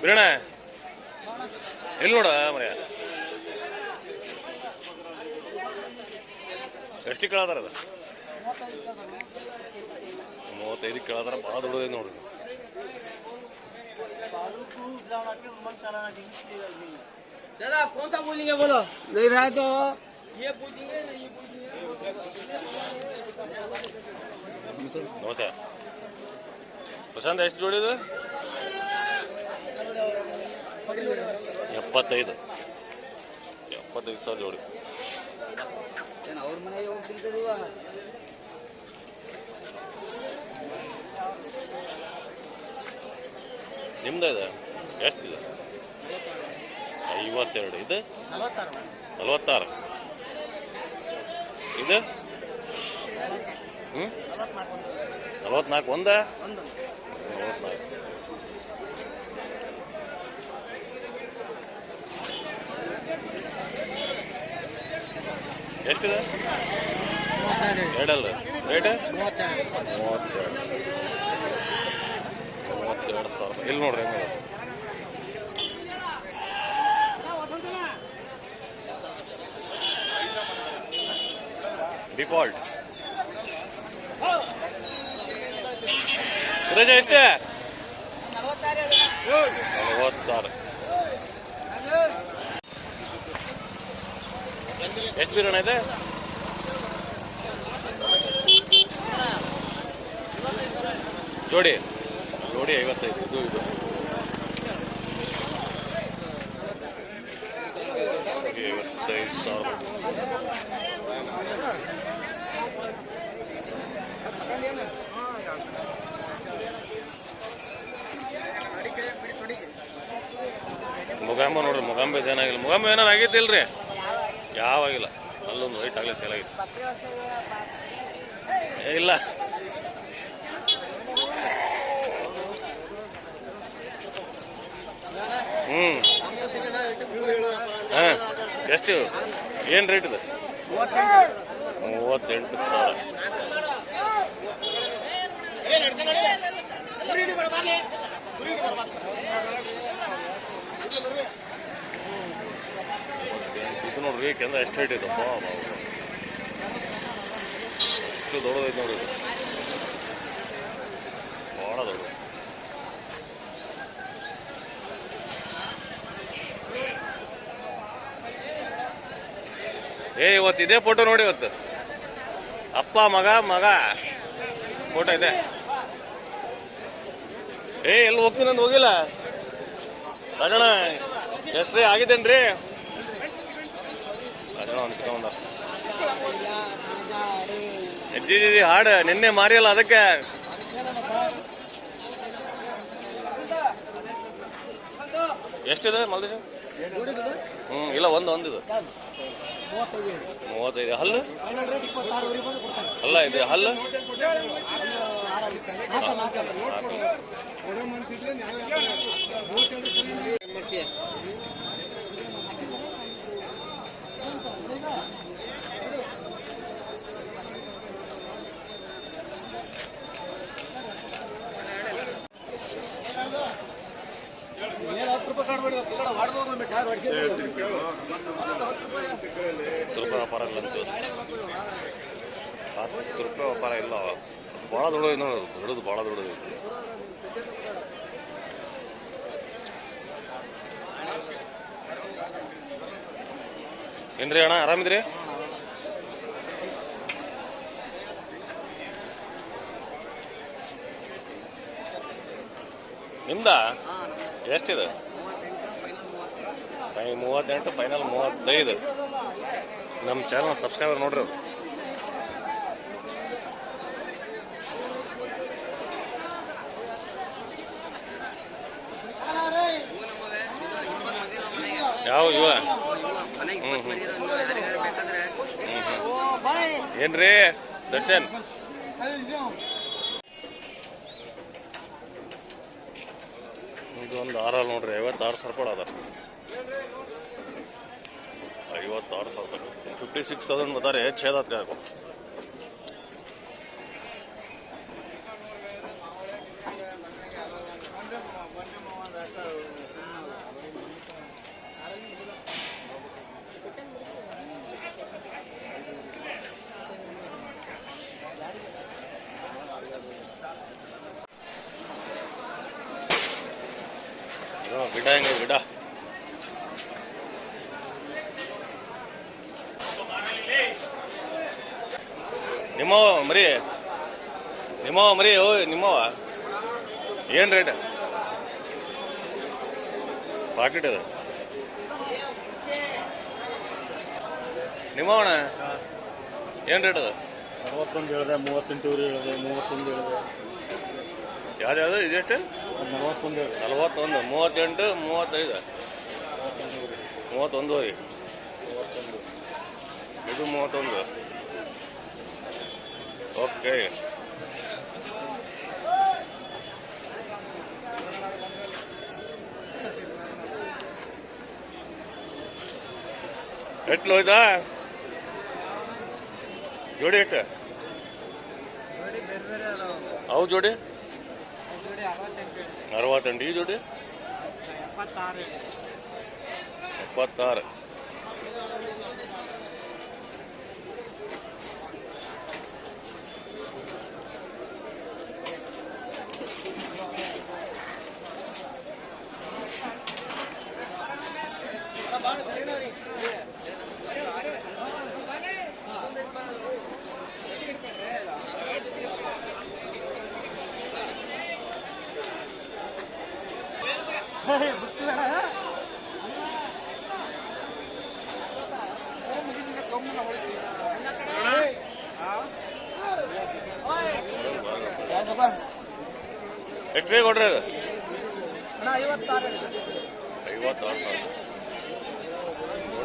ಬಿಡೋಣ ಎಲ್ಲಿ ನೋಡ ಮರ್ಯ ಎಷ್ಟು ಕೇಳದಾರ ಅದ ಮೂವತ್ತೈದು ಕೇಳದಾರ ಭಾಳ ದೊಡ್ಡದೈತೆ ನೋಡ್ರಿ दादा कौन सा बोलेंगे बोलो नहीं रहा तो ये पूछेंगे ये पूछेंगे ನಮಸ್ತೆ. ಪ್ರಶಾಂತ್ ಎಷ್ಟು ಜೋಡಿದು ಎಪ್ಪತ್ತೈದು. ಎಪ್ಪತ್ತೈದು ಸಾವಿರ ಜೋಡಿ. ನಿಮ್ದು ಇದೆ? ಎಷ್ಟಿದೆ? ಐವತ್ತೆರಡು. ಇದು? ನಲವತ್ತಾರು. ಇದು? ಹ್ಞೂ ನಲವತ್ನಾಲ್ಕು ಒಂದ? ನಲವತ್ನಾಲ್ಕು. ಎಷ್ಟಿದೆ? ಎರಡಲ್ಲ. ರೇಟ್ ಮೂವತ್ತೆರಡು. ಮೂವತ್ತೆರಡು ಸಾವಿರ. ಇಲ್ಲಿ ನೋಡ್ರಿ ಹೆಂಗೆ ಡಿಫಾಲ್ಟ್ ಸುರೇಶ ಎಷ್ಟೇ? ನಲವತ್ತಾರು. ಎಷ್ಟು ಬೀರೋಣ ಇದೆ? ಜೋಡಿ. ಜೋಡಿ ಐವತ್ತೈದು ಇದು ಇದು. ಐವತ್ತೈದು ಸಾವಿರ. ಮುಗಾಂಬ ನೋಡ್ರಿ ಮುಗಾಂಬ ಇದೇನಾಗಿಲ್ಲ ಮುಗಾಂಬ ಏನಾರು ಆಗೈತಿಲ್ರಿ ಯಾವಾಗಿಲ್ಲ. ಅಲ್ಲೊಂದು ವೈಟ್ ಆಗಲಿ ಸೇಲ್ ಆಗಿತ್ತು ಇಲ್ಲ. ಹ್ಮ್. ಹಾಂ. ಎಷ್ಟು? ಏನು ರೇಟ್ ಇದೆ? ಮೂವತ್ತೆಂಟು ಸಾವಿರ. ಇದು ನೋಡ್ರಿ ಕೆಂದ ಎಷ್ಟು ರೇಟ್ ಇದೆ ಬಾ ಬಾ ಬಾ. ಎಷ್ಟು ದೊಡ್ಡದೈತೆ ನೋಡಿ ಭಾಳ ದೊಡ್ಡ ಏ, ಇವತ್ತು ಇದೇ ಫೋಟೋ ನೋಡಿ ಇವತ್ತು. ಅಪ್ಪ, ಮಗ ಮಗ. ಫೋಟೋ ಇದೆ. ಏ, ಎಲ್ಲಿ ಹೋಗ್ತೀನಿ ಹೋಗಿಲ್ಲ? ರಾಜಣ್ಣ ಎಷ್ಟ್ರಿ ಆಗಿದ್ದೇನ್ರಿ? ಒಂದು ಅಜ್ಜಿ ಜಿ ಹಾಡು ನಿನ್ನೆ ಮಾರಿಯಲ್ಲ ಅದಕ್ಕೆ. ಎಷ್ಟಿದೆ ಮಲ್ದೇಶ್? ಹ್ಮ್ ಇಲ್ಲ ಒಂದು ಒಂದಿದು. ಮೂವತ್ತೈದು. ಹಲ್ಲು? ಅಲ್ಲ ಇದೆ ಹಲ್ಲು? ಹತ್ತು ರೂಪಾಯಿ ವ್ಯಾಪಾರ ಇಲ್ಲ ಅಂತ ಹತ್ತು ರೂಪಾಯಿ ವ್ಯಾಪಾರ ಇಲ್ಲ. ಭಾಳ ದೊಡ್ಡ ಏನೋ ದೊಡ್ಡದು ಭಾಳ ದೊಡ್ಡದು ಐತಿ. ಏನ್ರಿ ಅಣ್ಣ, ಆರಾಮಿದ್ರಿ? ನಿಮ್ದ? ಎಷ್ಟಿದೆ? ಫೈ ಮೂವತ್ತೆಂಟು ಫೈನಲ್ ಮೂವತ್ತೈದು. ನಮ್ಮ ಚಾನಲ್ ಸಬ್ಸ್ಕ್ರೈಬರ್ ನೋಡ್ರಿ. ಯಾವ ಇವ? ಏನ್ರಿ? ದರ್ಶನ್. ಇದು ಒಂದು ಆರಲ್ಲಿ ನೋಡ್ರಿ, ಐವತ್ತಾರು ರೂಪಾಯಿ ಅದ ಐವತ್ತಾರು ಸಾವಿರ ಫಿಫ್ಟಿ ಸಿಕ್ಸ್ ತೌಸಂಡ್ ಬತ್ತಾರೆ ಛೇದಾತ್ ಕಾಯಕು ಬಿಡ ಹೆಂಗ ಬಿಡ. ನಿಮ್ಮವ ಮರಿ. ನಿಮ್ಮವ ಮರಿ ಓ ನಿಮ್ಮವ ಏನು ರೇಟ್ ಪಾಕೆಟ್ ಅದ. ನಿಮ್ಮವಣ ಏನು ರೇಟ್ ಅದು? ಅರವತ್ತೊಂದು ಹೇಳಿದೆ ಮೂವತ್ತೆಂಟು ಹೇಳಿದೆ ಮೂವತ್ತೊಂದು ಹೇಳಿದೆ. ಯಾವ್ದು ಇದೆಷ್ಟು ನಲವತ್ತೊಂದು ನಲವತ್ತೊಂದು ಮೂವತ್ತೆಂಟು ಮೂವತ್ತೈದು. ಮೂವತ್ತೊಂದು. ಇದು ಮೂವತ್ತೊಂದು. ಓಕೆ ಎಟ್ಲು ಹೋಯ್ತಾ ಜೋಡಿ ಎಷ್ಟು ಅವು ಜೋಡಿ? ಅರವತ್ತೆಂಟು ಈ ಜೋಡಿ? ಎಪ್ಪತ್ತಾರು. ಎಷ್ಟು ಕೊಡ್ರಿ ಅದು. ಐವತ್ತಾರು ಸಾವಿರ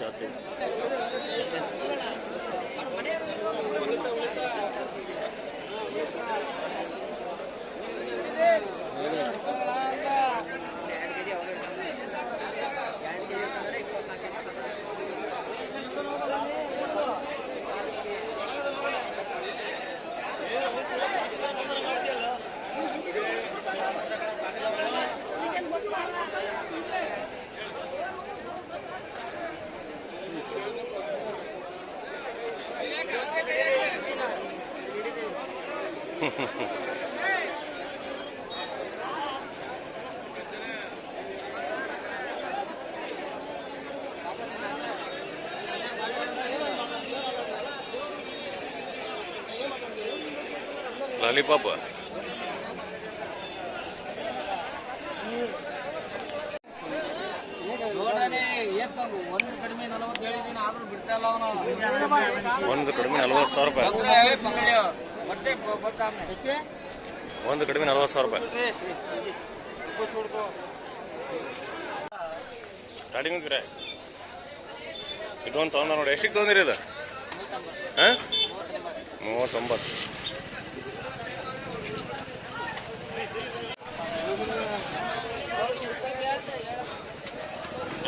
ಜಾತಿ. ಲಾಲಿಪಾಪ್. ಒಂದು ಕಡಿಮೆ ನಲವತ್ತು ಹೇಳಿದೀನಿ ಆದ್ರೂ ಬಿಡ್ತಾ ಇಲ್ಲ ಅವನು. ಒಂದು ಕಡಿಮೆ ನಲ್ವತ್ತು ಸಾವಿರ ರೂಪಾಯಿ. ಒಂದು ಕಡಿಮೆ ನಲ್ವತ್ತು ಸಾವಿರ ರೂಪಾಯಿ. ಸ್ಟಾರ್ಟಿಂಗ್ ಗಿರ ಇದೊಂದು ತೊಗೊಂಡ ನೋಡಿ ಎಷ್ಟಿಗೆ ತೊಗೊಂಡಿರಿ ಇದು? ಹಾಂ? ಮೂವತ್ತೊಂಬತ್ತು.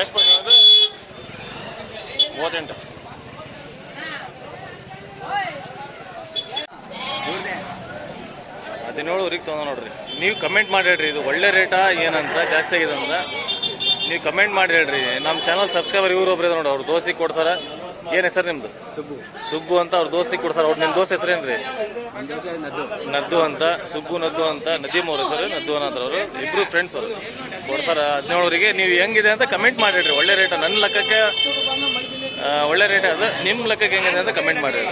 ಎಷ್ಟು ಪರ್ಸೆಂಟ್ ಹದಿನೇಳು ಊರಿಗೆ ತೊಗೊಂಡು ನೋಡ್ರಿ. ನೀವು ಕಮೆಂಟ್ ಮಾಡಿ ಹೇಳ್ರಿ ಇದು ಒಳ್ಳೆ ರೇಟಾ ಏನಂತ ಜಾಸ್ತಿ ಆಗಿದೆ ಅಂತ. ನೀವು ಕಮೆಂಟ್ ಮಾಡಿ ಹೇಳ್ರಿ. ನಮ್ಮ ಚಾನಲ್ ಸಬ್ಸ್ಕ್ರೈಬರ್ ಇವ್ರು ಒಬ್ರು ನೋಡಿ ಅವ್ರ ದೋಸ್ತಿಗೆ ಕೊಡ್ಸಾರ. ಏನು ಹೆಸರು ನಿಮ್ದು? ಸುಬ್ಬು. ಸುಬ್ಬು ಅಂತ ಅವ್ರ ದೋಸ್ತಿ ಕೊಡ್ಸಾರ. ಅವ್ರು ನಿಮ್ಮ ದೋಸ್ತ ಹೆಸರೇನ್ರಿ ನದ್ದು. ಅಂತ ಸುಬ್ಬು ನದ್ದು ಅಂತ ನದೀಮ್ ಅವ್ರ ಹೆಸರು ನದ್ದು ಅನ್ನೋದ್ರ ಅವರು. ಇಬ್ರು ಫ್ರೆಂಡ್ಸ್ ಅವರು. ಕೊಡ್ಸಾರ ಹದಿನೇಳವರಿಗೆ ನೀವು ಹೆಂಗಿದೆ ಅಂತ ಕಮೆಂಟ್ ಮಾಡಿಡ್ರಿ ಒಳ್ಳೆ ರೇಟ ನನ್ನ ಲೆಕ್ಕಕ್ಕೆ ಒಳ್ಳೆ ರೇಟ್ ಅದು. ನಿಮ್ಮ ಲೆಕ್ಕಕ್ಕೆ ಹೆಂಗಿದೆ ಅಂತ ಕಮೆಂಟ್ ಮಾಡಿರಿ